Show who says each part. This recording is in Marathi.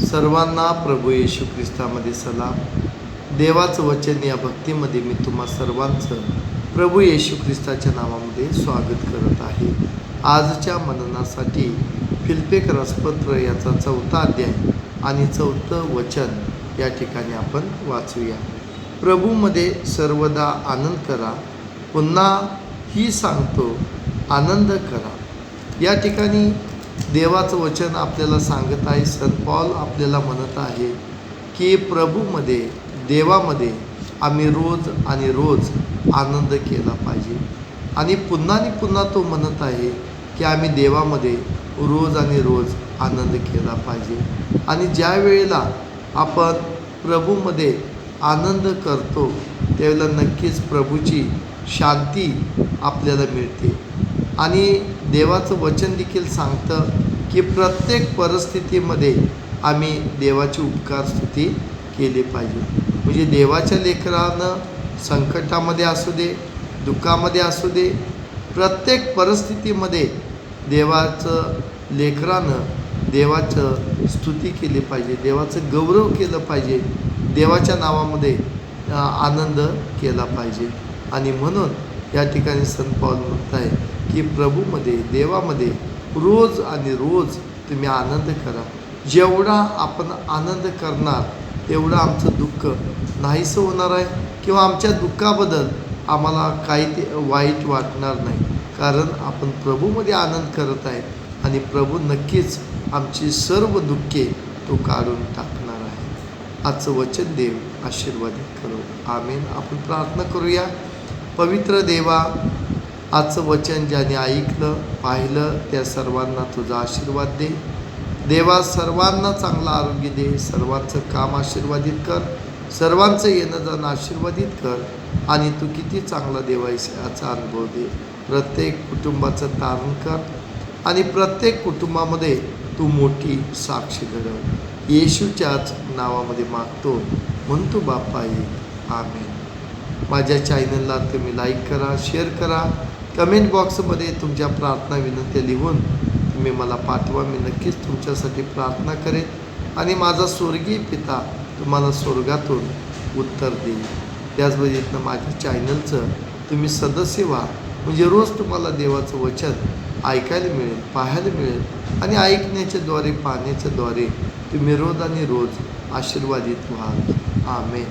Speaker 1: सर्वांना प्रभू येशू ख्रिस्तामध्ये सलाम. देवाचं वचन या भक्तीमध्ये मी तुम्हा सर्वांचं प्रभू येशू ख्रिस्ताच्या नावामध्ये स्वागत करत आहे. आजच्या मननासाठी फिल्पेकरास याचा चौथा अध्याय आणि चौथं वचन या ठिकाणी आपण वाचूया. प्रभूमध्ये सर्वदा आनंद करा. पुन्हा ही सांगतो आनंद करा. या ठिकाणी देवाचं वचन आपल्याला सांगत आहे. संत पॉल आपल्याला म्हणत आहे की प्रभूमध्ये देवामध्ये आम्ही रोज आणि रोज आनंद केला पाहिजे. आणि पुन्हा आणि पुन्हा तो म्हणत आहे की आम्ही देवामध्ये रोज आणि रोज आनंद केला पाहिजे. आणि ज्या वेळेला आपण प्रभूमध्ये आनंद करतो त्यावेळेला नक्कीच प्रभूची शांती आपल्याला मिळते. आणि देवाचं वचन देखील सांगतं की प्रत्येक परिस्थितीमध्ये आम्ही देवाची उपकार स्तुती केली पाहिजे. म्हणजे देवाच्या लेकरानं संकटामध्ये असू दे दुःखामध्ये असू दे प्रत्येक परिस्थितीमध्ये देवाचं लेकरानं देवाचं स्तुती केली पाहिजे देवाचं गौरव केलं पाहिजे देवाच्या नावामध्ये आनंद केला पाहिजे. आणि म्हणून या ठिकाणी संत पाऊल म्हणत आहे की प्रभूमध्ये देवामध्ये रोज आणि रोज तुम्ही आनंद करा. जेवढा आपण आनंद करणार तेवढं आमचं दुःख नाहीसं होणार आहे किंवा आमच्या दुःखाबद्दल आम्हाला काही ते वाईट वाटणार नाही. कारण आपण प्रभूमध्ये आनंद करत आहे आणि प्रभू नक्कीच आमची सर्व दुःखे तो काढून टाकणार आहे. आजचं वचन देव आशीर्वादित करू. आमेन. आपण प्रार्थना करूया. पवित्र देवा आजचं वचन ज्याने ऐकलं पाहिलं त्या सर्वांना तुझा आशीर्वाद दे. देवा सर्वांना चांगलं आरोग्य दे. सर्वांचं काम आशीर्वादित कर. सर्वांचं येणं जाणं आशीर्वादित कर. आणि तू किती चांगला देवायस याचा अनुभव दे. प्रत्येक कुटुंबाचं तारण कर. आणि प्रत्येक कुटुंबामध्ये तू मोठी साक्षी घडव. येशूच्याच नावामध्ये मागतो. म्हणतो बाप्पा ये आम्ही माझ्या चॅनलला तुम्ही लाईक करा शेअर करा. कमेंट बॉक्समध्ये तुमच्या प्रार्थना विनंत्या लिहून तुम्ही मला पाठवा. मी नक्कीच तुमच्यासाठी प्रार्थना करेन आणि माझा स्वर्गीय पिता तुम्हाला स्वर्गातून उत्तर देईल. त्याच पद्धतीनं माझ्या चॅनलचं तुम्ही सदस्य व्हा. म्हणजे रोज तुम्हाला देवाचं वचन ऐकायला मिळेल पाहायला मिळेल आणि ऐकण्याच्याद्वारे पाहण्याच्याद्वारे तुम्ही रोज आणि रोज आशीर्वादित व्हाल. आमेन.